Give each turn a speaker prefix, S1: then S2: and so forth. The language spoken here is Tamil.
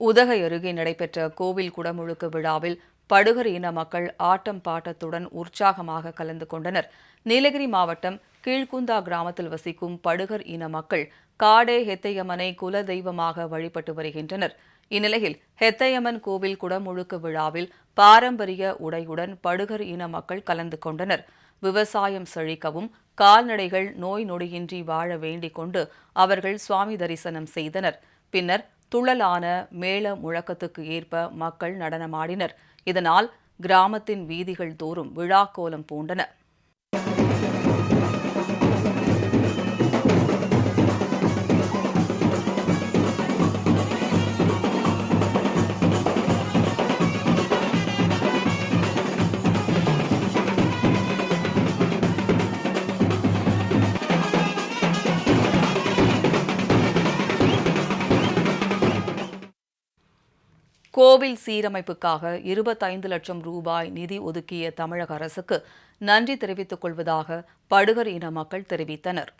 S1: உதகை அருகே நடைபெற்ற கோவில் குடமுழுக்கு விழாவில் படுகர் இன மக்கள் ஆட்டம் பாட்டத்துடன் உற்சாகமாக கலந்து கொண்டனர். நீலகிரி மாவட்டம் கீழ்குந்தா கிராமத்தில் வசிக்கும் படுகர் இன மக்கள் காடே ஹெத்தையம்மனை குல தெய்வமாக வழிபட்டு வருகின்றனர். இந்நிலையில் ஹெத்தையம்மன் கோவில் குடமுழுக்கு விழாவில் பாரம்பரிய உடையுடன் படுகர் இன மக்கள் கலந்து கொண்டனர். விவசாயம் செழிக்கவும் கால்நடைகள் நோய் நொடியின்றி வாழ வேண்டிக் கொண்டு அவர்கள் சுவாமி தரிசனம் செய்தனர். பின்னர் துள்ளலான மேள முழக்கத்துக்கு ஏற்ப மக்கள் நடனமாடினர். இதனால் கிராமத்தின் வீதிகள் தோறும் விழாக்கோலம் பூண்டன. கோவில் சீரமைப்புக்காக இருபத்தைந்து லட்சம் ரூபாய் நிதி ஒதுக்கிய தமிழக அரசுக்கு நன்றி தெரிவித்துக் கொள்வதாக படுகர் இன மக்கள் தெரிவித்தனர்.